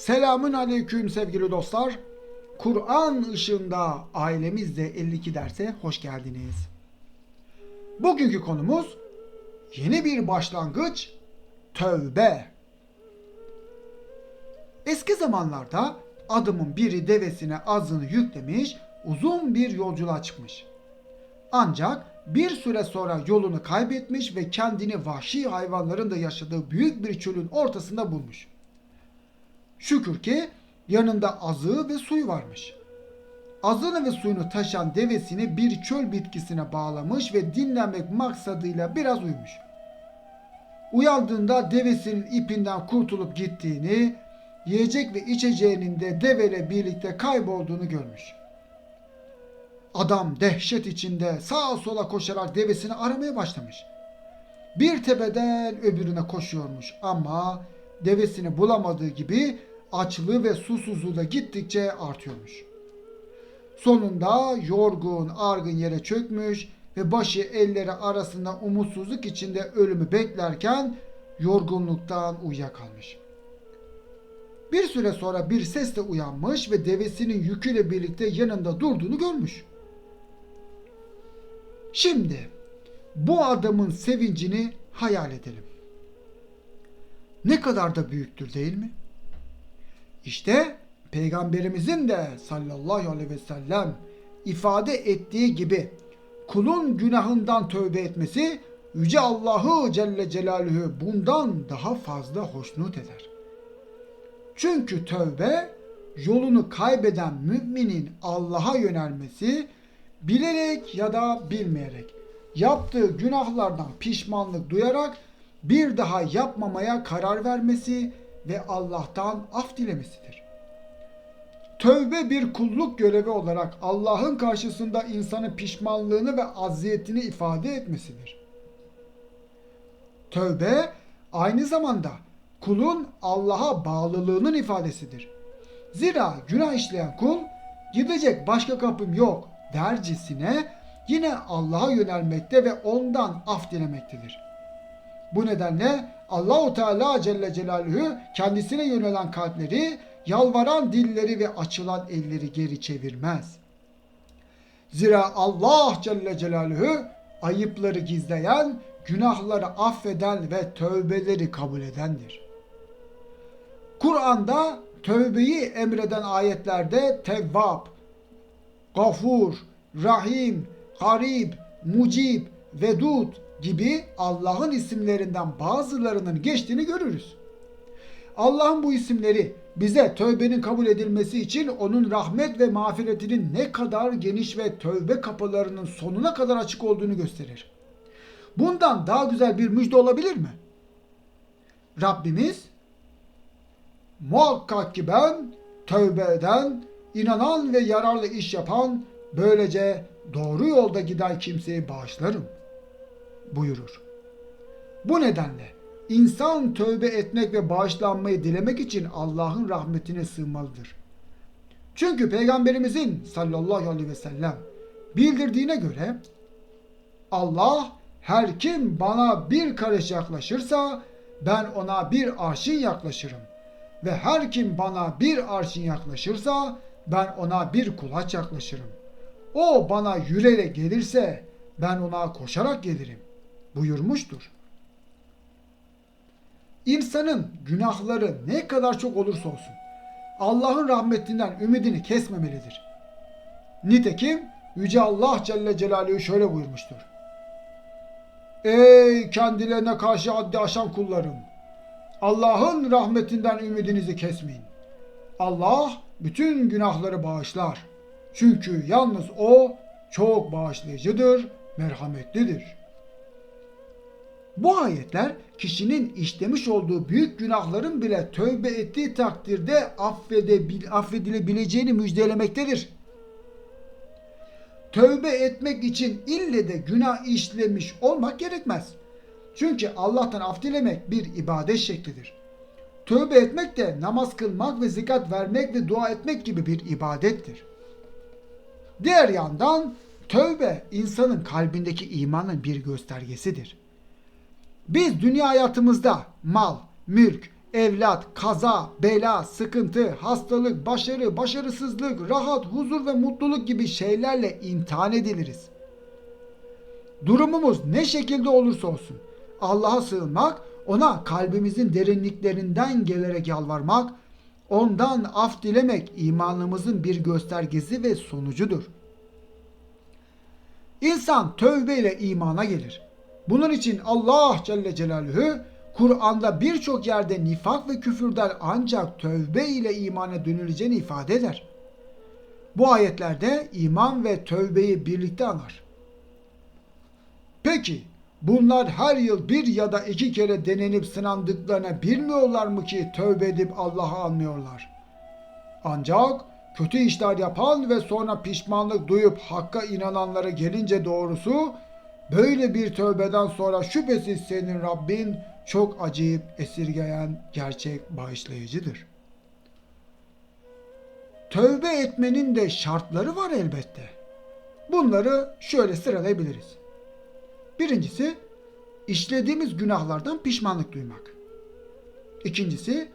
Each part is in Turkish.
Selamün aleyküm sevgili dostlar. Kur'an ışığında ailemizle 52 derse hoş geldiniz. Bugünkü konumuz yeni bir başlangıç tövbe. Eski zamanlarda adamın biri devesine azını yüklemiş uzun bir yolculuğa çıkmış. Ancak bir süre sonra yolunu kaybetmiş ve kendini vahşi hayvanların da yaşadığı büyük bir çölün ortasında bulmuş. Şükür ki yanında azığı ve suyu varmış. Azığını ve suyunu taşıyan devesini bir çöl bitkisine bağlamış ve dinlenmek maksadıyla biraz uyumuş. Uyandığında devesinin ipinden kurtulup gittiğini, yiyecek ve içeceğinin de deveyle birlikte kaybolduğunu görmüş. Adam dehşet içinde sağa sola koşarak devesini aramaya başlamış. Bir tepeden öbürüne koşuyormuş ama devesini bulamadığı gibi açlığı ve susuzluğu da gittikçe artıyormuş. Sonunda yorgun, argın yere çökmüş ve başı elleri arasında umutsuzluk içinde ölümü beklerken yorgunluktan uyuyakalmış. Bir süre sonra bir sesle uyanmış ve devesinin yüküyle birlikte yanında durduğunu görmüş. Şimdi bu adamın sevincini hayal edelim. Ne kadar da büyüktür değil mi? İşte peygamberimizin de sallallahu aleyhi ve sellem ifade ettiği gibi kulun günahından tövbe etmesi Yüce Allah'ı Celle Celaluhu bundan daha fazla hoşnut eder. Çünkü tövbe yolunu kaybeden müminin Allah'a yönelmesi bilerek ya da bilmeyerek yaptığı günahlardan pişmanlık duyarak bir daha yapmamaya karar vermesi ve Allah'tan af dilemesidir. Tövbe bir kulluk görevi olarak Allah'ın karşısında insanın pişmanlığını ve aziyetini ifade etmesidir. Tövbe aynı zamanda kulun Allah'a bağlılığının ifadesidir. Zira günah işleyen kul gidecek başka kapım yok dercesine yine Allah'a yönelmekte ve ondan af dilemektedir. Bu nedenle Allahu Teala Celle Celaluhu kendisine yönelen kalpleri, yalvaran dilleri ve açılan elleri geri çevirmez. Zira Allah Celle Celaluhu ayıpları gizleyen, günahları affeden ve tövbeleri kabul edendir. Kur'an'da tövbeyi emreden ayetlerde Tevvab, Gafur, Rahim, Harib, Mucib, Vedud gibi Allah'ın isimlerinden bazılarının geçtiğini görürüz. Allah'ın bu isimleri bize tövbenin kabul edilmesi için onun rahmet ve mağfiretinin ne kadar geniş ve tövbe kapılarının sonuna kadar açık olduğunu gösterir. Bundan daha güzel bir müjde olabilir mi? Rabbimiz muhakkak ki ben tövbe eden, inanan ve yararlı iş yapan, böylece doğru yolda giden kimseyi bağışlarım buyurur. Bu nedenle insan tövbe etmek ve bağışlanmayı dilemek için Allah'ın rahmetine sığınmalıdır. Çünkü Peygamberimizin sallallahu aleyhi ve sellem bildirdiğine göre Allah her kim bana bir karış yaklaşırsa ben ona bir arşın yaklaşırım. Ve her kim bana bir arşın yaklaşırsa ben ona bir kulaç yaklaşırım. O bana yürüyerek gelirse ben ona koşarak gelirim buyurmuştur. İnsanın günahları ne kadar çok olursa olsun Allah'ın rahmetinden ümidini kesmemelidir. Nitekim Yüce Allah Celle Celaluhu şöyle buyurmuştur. Ey kendilerine karşı haddi aşan kullarım! Allah'ın rahmetinden ümidinizi kesmeyin. Allah bütün günahları bağışlar. Çünkü yalnız O çok bağışlayıcıdır, merhametlidir. Bu ayetler kişinin işlemiş olduğu büyük günahların bile tövbe ettiği takdirde affedilebileceğini müjdelemektedir. Tövbe etmek için ille de günah işlemiş olmak gerekmez. Çünkü Allah'tan af dilemek bir ibadet şeklidir. Tövbe etmek de namaz kılmak ve zikat vermek ve dua etmek gibi bir ibadettir. Diğer yandan tövbe insanın kalbindeki imanın bir göstergesidir. Biz dünya hayatımızda mal, mülk, evlat, kaza, bela, sıkıntı, hastalık, başarı, başarısızlık, rahat, huzur ve mutluluk gibi şeylerle imtihan ediliriz. Durumumuz ne şekilde olursa olsun Allah'a sığınmak, ona kalbimizin derinliklerinden gelerek yalvarmak, ondan af dilemek imanımızın bir göstergesi ve sonucudur. İnsan tövbe ile imana gelir. Bunun için Allah Celle Celaluhu Kur'an'da birçok yerde nifak ve küfürden ancak tövbe ile imana dönüleceğini ifade eder. Bu ayetlerde iman ve tövbeyi birlikte anar. Peki bunlar her yıl bir ya da iki kere denenip sınandıklarına bilmiyorlar mı ki tövbe edip Allah'ı anmıyorlar? Ancak kötü işler yapan ve sonra pişmanlık duyup hakka inananlara gelince doğrusu böyle bir tövbeden sonra şüphesiz senin Rabbin çok acıyıp esirgeyen gerçek bağışlayıcıdır. Tövbe etmenin de şartları var elbette. Bunları şöyle sıralayabiliriz. Birincisi, işlediğimiz günahlardan pişmanlık duymak. İkincisi,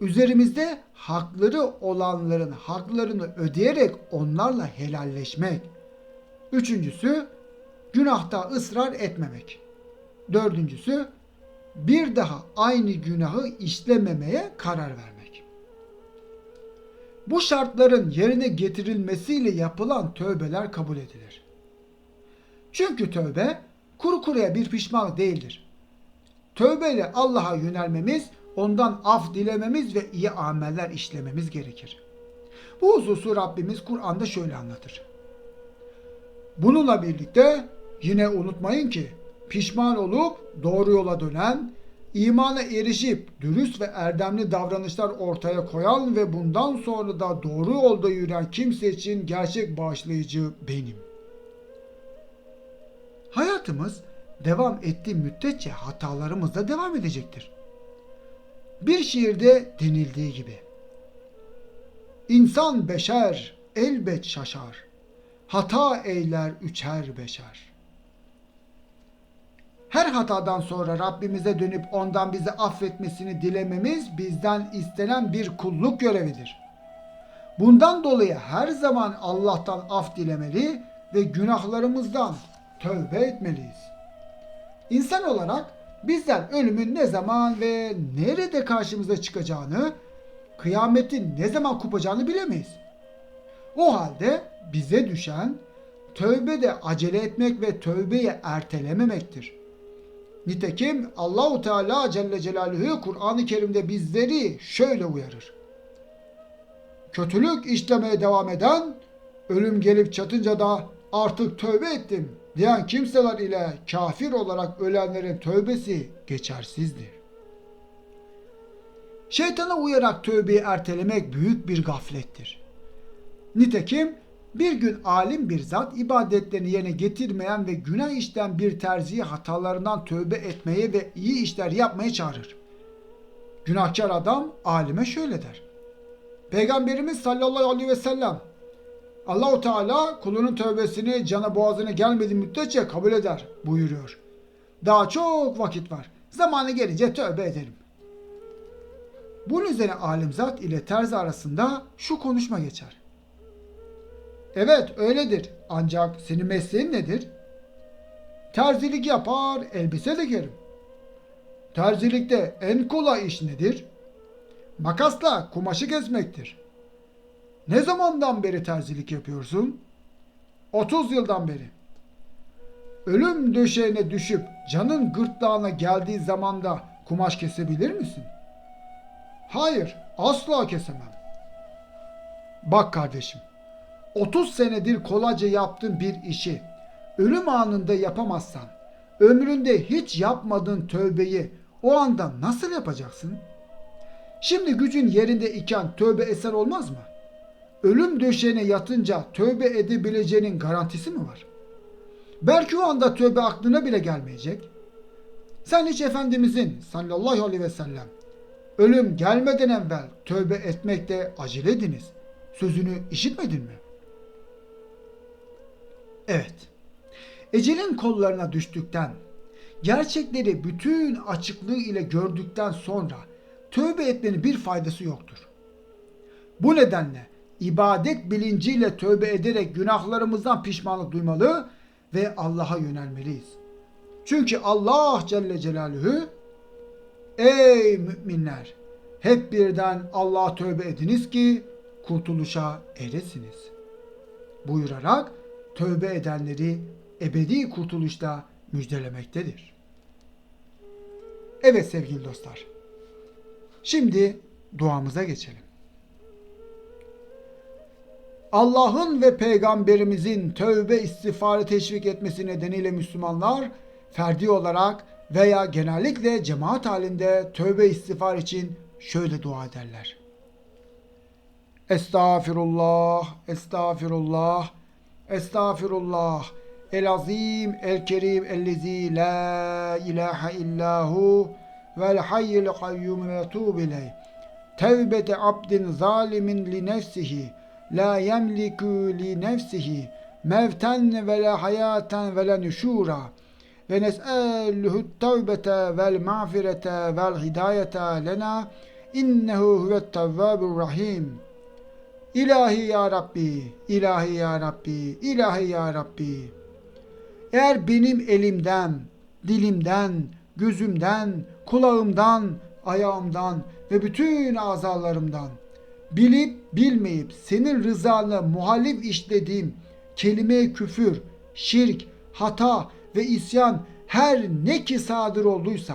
üzerimizde hakları olanların haklarını ödeyerek onlarla helalleşmek. Üçüncüsü, günahta ısrar etmemek. Dördüncüsü, bir daha aynı günahı işlememeye karar vermek. Bu şartların yerine getirilmesiyle yapılan tövbeler kabul edilir. Çünkü tövbe kuru kuruya bir pişmanlık değildir. Tövbeyle Allah'a yönelmemiz, ondan af dilememiz ve iyi ameller işlememiz gerekir. Bu hususu Rabbimiz Kur'an'da şöyle anlatır. Bununla birlikte yine unutmayın ki pişman olup doğru yola dönen, imana erişip dürüst ve erdemli davranışlar ortaya koyan ve bundan sonra da doğru yolda yürüyen kimse için gerçek bağışlayıcı benim. Hayatımız devam ettiği müddetçe hatalarımız da devam edecektir. Bir şiirde denildiği gibi İnsan beşer elbet şaşar, hata eyler üçer beşer. Her hatadan sonra Rabbimize dönüp ondan bizi affetmesini dilememiz bizden istenen bir kulluk görevidir. Bundan dolayı her zaman Allah'tan af dilemeli ve günahlarımızdan tövbe etmeliyiz. İnsan olarak bizler ölümün ne zaman ve nerede karşımıza çıkacağını, kıyametin ne zaman kopacağını bilemeyiz. O halde bize düşen tövbede acele etmek ve tövbeyi ertelememektir. Nitekim Allahu Teala Celle Celaluhu Kur'an-ı Kerim'de bizleri şöyle uyarır. Kötülük işlemeye devam eden ölüm gelip çatınca da artık tövbe ettim diyen kimseler ile kafir olarak ölenlerin tövbesi geçersizdir. Şeytana uyarak tövbeyi ertelemek büyük bir gaflettir. Nitekim bir gün alim bir zat ibadetlerini yerine getirmeyen ve günah işten bir terziyi hatalarından tövbe etmeye ve iyi işler yapmaya çağırır. Günahkar adam alime şöyle der. Peygamberimiz sallallahu aleyhi ve sellem Allahu Teala kulunun tövbesini cana boğazına gelmediği müddetçe kabul eder buyuruyor. Daha çok vakit var. Zamanı gelince tövbe ederim. Bunun üzerine alimzat ile terzi arasında şu konuşma geçer. Evet öyledir. Ancak senin mesleğin nedir? Terzilik yapar, elbise dikerim. Terzilikte en kolay iş nedir? Makasla kumaşı kesmektir. Ne zamandan beri terzilik yapıyorsun? 30 yıldan beri. Ölüm döşeğine düşüp canın gırtlağına geldiği zamanda kumaş kesebilir misin? Hayır, asla kesemem. Bak kardeşim, 30 senedir kolayca yaptığın bir işi ölüm anında yapamazsan, ömründe hiç yapmadığın tövbeyi o anda nasıl yapacaksın? Şimdi gücün yerinde iken tövbe eser olmaz mı? Ölüm döşeğine yatınca tövbe edebileceğinin garantisi mi var? Belki o anda tövbe aklına bile gelmeyecek. Sen hiç Efendimizin sallallahu aleyhi ve sellem ölüm gelmeden evvel tövbe etmekte acele ediniz. Sözünü işitmedin mi? Evet. Ecelin kollarına düştükten, gerçekleri bütün açıklığı ile gördükten sonra tövbe etmenin bir faydası yoktur. Bu nedenle ibadet bilinciyle tövbe ederek günahlarımızdan pişmanlık duymalı ve Allah'a yönelmeliyiz. Çünkü Allah Celle Celaluhu Ey müminler! Hep birden Allah'a tövbe ediniz ki kurtuluşa eresiniz. Buyurarak tövbe edenleri ebedi kurtuluşta müjdelemektedir. Evet sevgili dostlar. Şimdi duamıza geçelim. Allah'ın ve peygamberimizin tövbe istiğfarı teşvik etmesi nedeniyle Müslümanlar ferdi olarak veya genellikle cemaat halinde tövbe istiğfar için şöyle dua ederler. Estağfirullah, estağfirullah, estağfirullah. El azim, el kerim, ellezi la ilahe illahu vel hayyil kayyum ve etûb ileyh. Tevbete abdin zalimin li nefsihi la yemliku li nefsihi mevten ve la hayaten ve la nüşura ve nes'eluhu tevbete vel mağfirete vel hidayete lena innehu huvet tevvabur rahim. İlahi ya Rabbi, ilahi ya Rabbi, ilahi ya Rabbi. Eğer benim elimden, dilimden, gözümden, kulağımdan, ayağımdan ve bütün azalarımdan bilip bilmeyip senin rızana muhalif işlediğim kelime küfür, şirk, hata ve isyan her ne ki sadır olduysa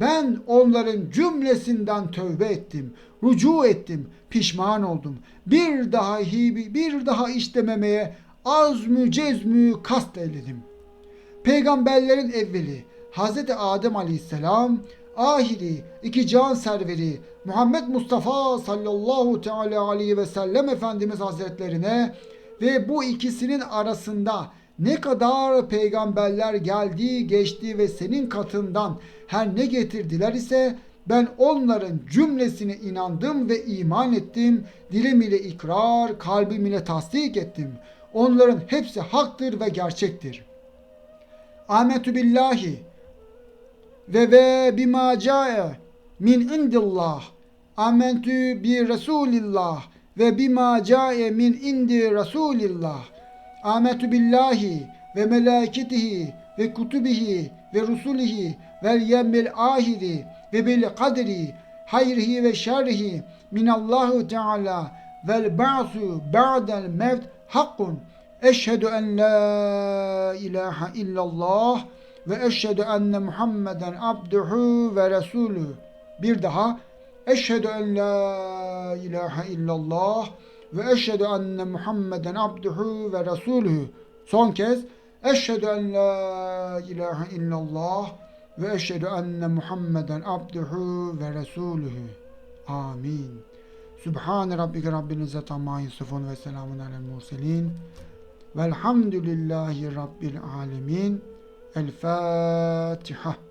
ben onların cümlesinden tövbe ettim, rucu ettim, pişman oldum. Bir daha hibi, bir daha işlememeye azmü cezmü kast eyledim. Peygamberlerin evveli Hz. Adem Aleyhisselam, ahiri iki can serveri Muhammed Mustafa sallallahu teala aleyhi ve sellem Efendimiz Hazretlerine ve bu ikisinin arasında ne kadar peygamberler geldi geçti ve senin katından her ne getirdiler ise ben onların cümlesine inandım ve iman ettim. Dilim ile ikrar, kalbim ile tasdik ettim. Onların hepsi haktır ve gerçektir. Ahmetü billahi ve ve bima cae min indillah. Amentü bi Resulillah ve bima cae min indi Resulillah. Ametü billahi ve meleketihi ve kutubihi ve rusulihi vel yemmil ahiri ve bil kadri hayrihi ve şerrihi minallahu teala vel ba'su ba'del mevt hakkun. Eşhedü en la ilahe illallah ve eşhedü enne Muhammeden abduhu ve resulü. Bir daha eşhedü en la ilahe illallah ve eşhedü enne Muhammeden abduhu ve resulü. Son kez eşhedü en la ilahe illallah ve eşhedü enne Muhammeden abduhu ve resulü. Amin. Sübhane rabbike rabbil izzet amma yasifun ve selamun alel murselin. Velhamdülillahi rabbil alemin. El Fatiha.